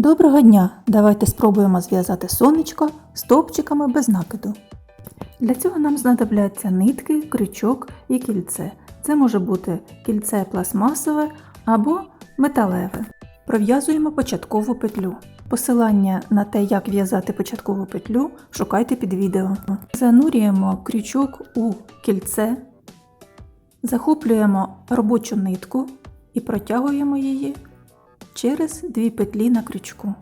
Доброго дня! Давайте спробуємо зв'язати сонечко стовпчиками без накиду. Для цього нам знадобляться нитки, крючок і кільце. Це може бути кільце пластмасове або металеве. Пров'язуємо початкову петлю. Посилання на те, як в'язати початкову петлю, шукайте під відео. Занурюємо крючок у кільце, захоплюємо робочу нитку і протягуємо її через дві петлі на крючку.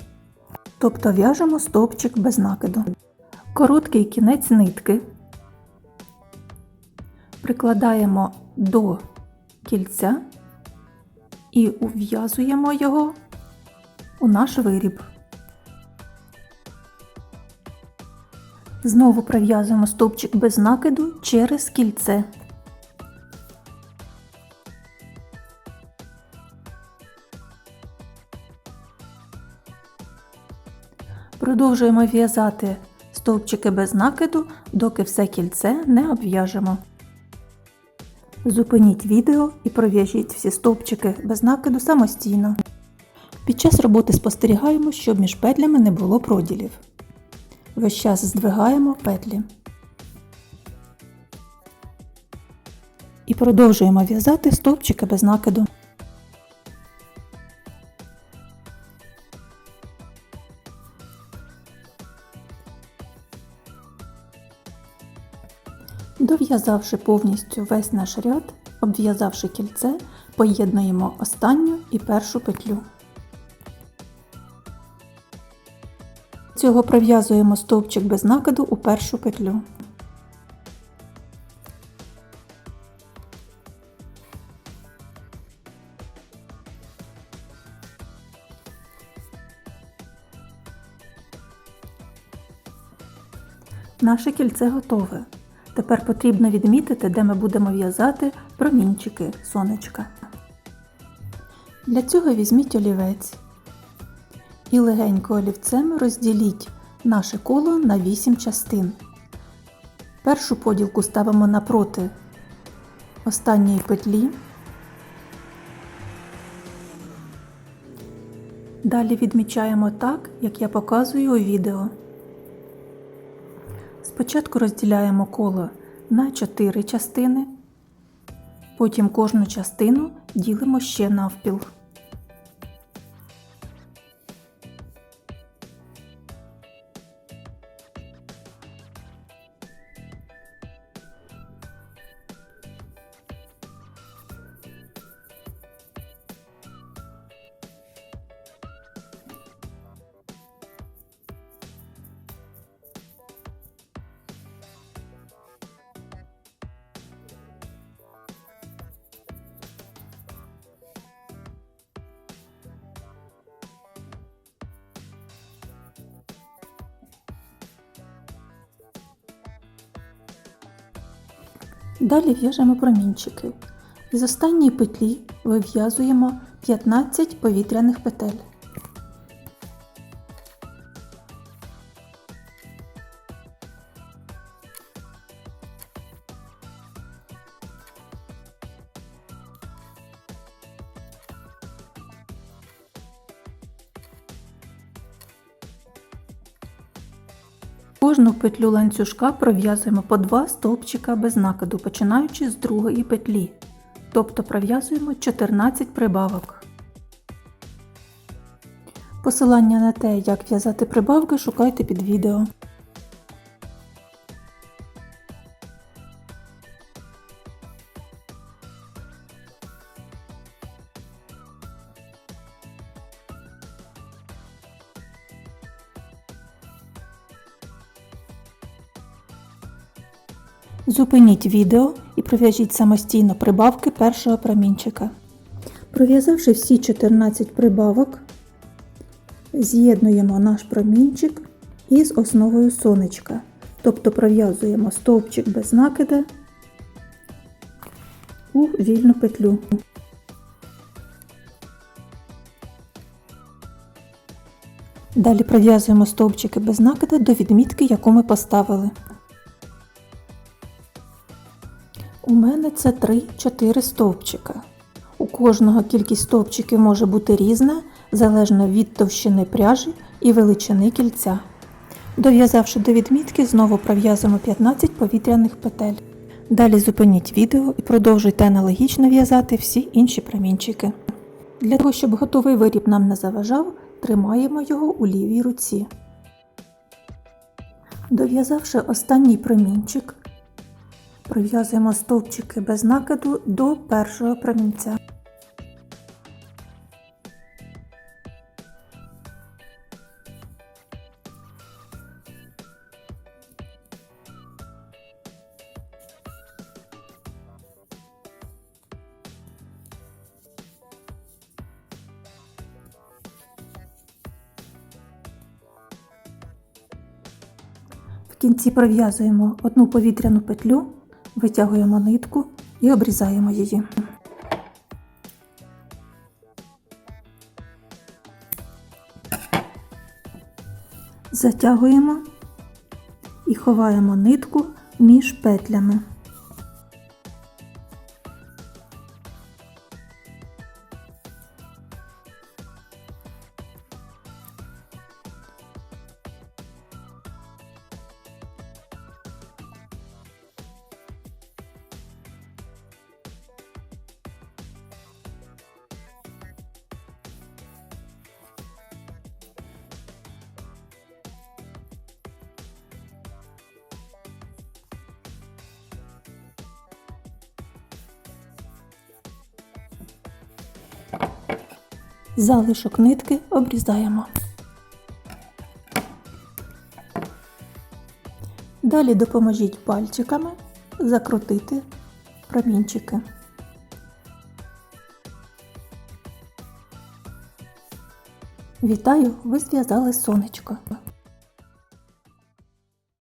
Тобто в'яжемо стовпчик без накиду. Короткий кінець нитки прикладаємо до кільця і ув'язуємо його у наш виріб. Знову пров'язуємо стовпчик без накиду через кільце. Продовжуємо в'язати стовпчики без накиду, доки все кільце не обв'яжемо. Зупиніть відео і пров'яжіть всі стовпчики без накиду самостійно. Під час роботи спостерігаємо, щоб між петлями не було проділів. Весь час здвигаємо петлі. І продовжуємо в'язати стовпчики без накиду. Дов'язавши повністю весь наш ряд, обв'язавши кільце, поєднуємо останню і першу петлю. Цього пров'язуємо стовпчик без накиду у першу петлю. Наше кільце готове. Тепер потрібно відмітити, де ми будемо в'язати промінчики сонечка. Для цього візьміть олівець і легенько олівцем розділіть наше коло на 8 частин. Першу поділку ставимо напроти останньої петлі. Далі відмічаємо так, як я показую у відео. Спочатку розділяємо коло на 4 частини, потім кожну частину ділимо ще навпіл. Далі в'яжемо промінчики. З останньої петлі вив'язуємо 15 повітряних петель. Кожну петлю ланцюжка пров'язуємо по два стовпчика без накиду, починаючи з другої петлі. Тобто пров'язуємо 14 прибавок. Посилання на те, як в'язати прибавки, шукайте під відео. Зупиніть відео і пров'яжіть самостійно прибавки першого промінчика. Пров'язавши всі 14 прибавок, з'єднуємо наш промінчик із основою сонечка. Тобто пров'язуємо стовпчик без накида у вільну петлю. Далі пров'язуємо стовпчики без накида до відмітки, яку ми поставили. У мене це 3-4 стовпчика. У кожного кількість стовпчиків може бути різна, залежно від товщини пряжі і величини кільця. Дов'язавши до відмітки, знову пров'язуємо 15 повітряних петель. Далі зупиніть відео і продовжуйте аналогічно в'язати всі інші промінчики. Для того, щоб готовий виріб нам не заважав, тримаємо його у лівій руці. Дов'язавши останній промінчик, пров'язуємо стовпчики без накиду до першого промінця. В кінці пров'язуємо одну повітряну петлю, витягуємо нитку і обрізаємо її. Затягуємо і ховаємо нитку між петлями. Залишок нитки обрізаємо. Далі допоможіть пальчиками закрутити промінчики. Вітаю! Ви зв'язали сонечко.